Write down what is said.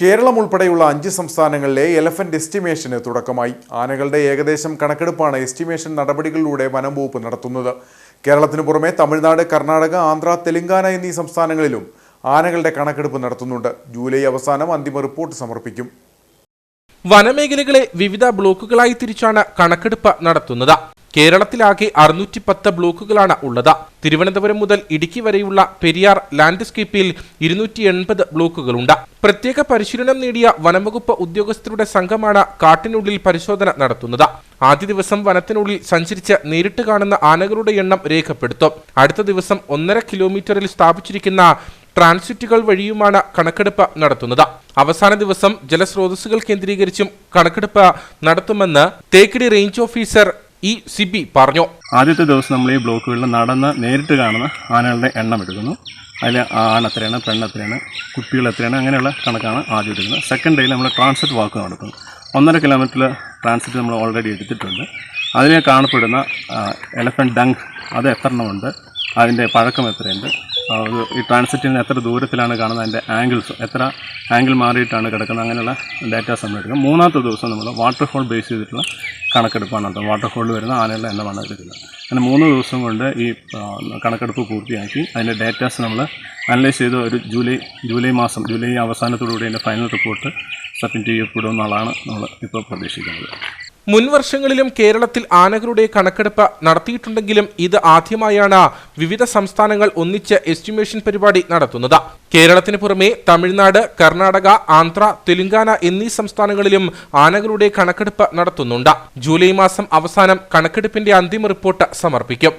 കേരളം ഉൾപ്പെടെയുള്ള അഞ്ച് സംസ്ഥാനങ്ങളിലെ എലഫന്റ് എസ്റ്റിമേഷന് തുടക്കമായി. ആനകളുടെ ഏകദേശം കണക്കെടുപ്പാണ് എസ്റ്റിമേഷൻ നടപടികളിലൂടെ വനം വകുപ്പ് നടത്തുന്നത്. കേരളത്തിനു പുറമെ തമിഴ്നാട് കർണാടക ആന്ധ്ര തെലങ്കാന എന്നീ സംസ്ഥാനങ്ങളിലും ആനകളുടെ കണക്കെടുപ്പ് നടത്തുന്നുണ്ട്. ജൂലൈ അവസാനം അന്തിമ റിപ്പോർട്ട് സമർപ്പിക്കും. വനമേഖലകളെ വിവിധ ബ്ലോക്കുകളായി തിരിച്ചാണ് കണക്കെടുപ്പ് നടത്തുന്നത്. കേരളത്തിലാകെ അറുന്നൂറ്റി പത്ത് ബ്ലോക്കുകളാണ് ഉള്ളത്. തിരുവനന്തപുരം മുതൽ ഇടുക്കി വരെയുള്ള പെരിയാർ ലാൻഡ്സ്കേപ്പിൽ ഇരുന്നൂറ്റി എൺപത് ബ്ലോക്കുകളുണ്ട്. പ്രത്യേക പരിശീലനം നേടിയ വനംവകുപ്പ് ഉദ്യോഗസ്ഥരുടെ സംഘമാണ് കാട്ടിനുള്ളിൽ പരിശോധന നടത്തുന്നത്. ആദ്യ ദിവസം വനത്തിനുള്ളിൽ സഞ്ചരിച്ച് നേരിട്ട് കാണുന്ന ആനകളുടെ എണ്ണം രേഖപ്പെടുത്തും. അടുത്ത ദിവസം ഒന്നര കിലോമീറ്ററിൽ സ്ഥാപിച്ചിരിക്കുന്ന ട്രാൻസിറ്റുകൾ വഴിയുമാണ് കണക്കെടുപ്പ് നടത്തുന്നത്. അവസാന ദിവസം ജലസ്രോതസ്സുകൾ കേന്ദ്രീകരിച്ചും കണക്കെടുപ്പ് നടത്തുമെന്ന് Thekkady range officer E Sibi പറഞ്ഞു. ആദ്യത്തെ ദിവസം നമ്മൾ ഈ ബ്ലോക്കുകളിൽ നടന്ന് നേരിട്ട് കാണുന്ന ആനകളുടെ എണ്ണം എടുക്കുന്നു. അതിൽ ആൺ എത്രയാണ് പെണ്ണ് എത്രയാണ് കുട്ടികൾ എത്രയാണ് അങ്ങനെയുള്ള കണക്കാണ് ആദ്യം എടുക്കുന്നത്. സെക്കൻഡ് ഡേയിൽ നമ്മൾ ട്രാൻസിറ്റ് വാക്ക് നടത്തുന്നു. ഒന്നര കിലോമീറ്ററിൽ ട്രാൻസിറ്റ് നമ്മൾ ഓൾറെഡി എടുത്തിട്ടുണ്ട്. അതിനെ കാണപ്പെടുന്ന എലഫന്റ് ഡങ് അത് എത്ര എണ്ണമുണ്ട് അതിന്റെ പഴക്കം എത്രയുണ്ട്. അത് ഈ ട്രാൻസിറ്റിന് എത്ര ദൂരത്തിലാണ് കാണുന്നത് അതിന്റെ ആംഗിൾസ് എത്ര ആംഗിൾ മാറിയിട്ടാണ് കിടക്കുന്നത് അങ്ങനെയുള്ള ഡാറ്റാസ് നമ്മൾ എടുക്കുക മൂന്നാമത്തെ ദിവസം നമ്മൾ വാട്ടർഫോൾ ബേസ് ചെയ്തിട്ടുള്ള കണക്കെടുപ്പാണ് വാട്ടർ ഹോളിൽ വരുന്ന ആനകളുടെ എണ്ണമാണ് എടുക്കുന്നത്. അങ്ങനെ മൂന്ന് ദിവസം കൊണ്ട് ഈ കണക്കെടുപ്പ് പൂർത്തിയാക്കി. അതിന്റെ ഡേറ്റാസ് നമ്മൾ അനലൈസ് ചെയ്ത് ഒരു ജൂലൈ ജൂലൈ മാസം ജൂലൈ അവസാനത്തോടുകൂടി അതിന്റെ ഫൈനൽ റിപ്പോർട്ട് സബ്മിറ്റ് ചെയ്യപ്പെടുമെന്നുള്ളതാണ് നമ്മൾ ഇപ്പോൾ പ്രതീക്ഷിക്കുന്നത്. മുൻ വർഷങ്ങളിലും കേരളത്തിൽ ആനകളുടെ കണക്കെടുപ്പ് നടത്തിയിട്ടുണ്ടെങ്കിലും ഇത് ആദ്യമായാണ് വിവിധ സംസ്ഥാനങ്ങൾ ഒന്നിച്ച് എസ്റ്റിമേഷൻ പരിപാടി നടത്തുന്നത്. കേരളത്തിന് പുറമെ തമിഴ്നാട് കർണാടക ആന്ധ്ര തെലുങ്കാന എന്നീ സംസ്ഥാനങ്ങളിലും ആനകളുടെ കണക്കെടുപ്പ് നടത്തുന്നുണ്ട്. ജൂലൈ മാസം അവസാനം കണക്കെടുപ്പിന്റെ അന്തിമ റിപ്പോർട്ട് സമർപ്പിക്കും.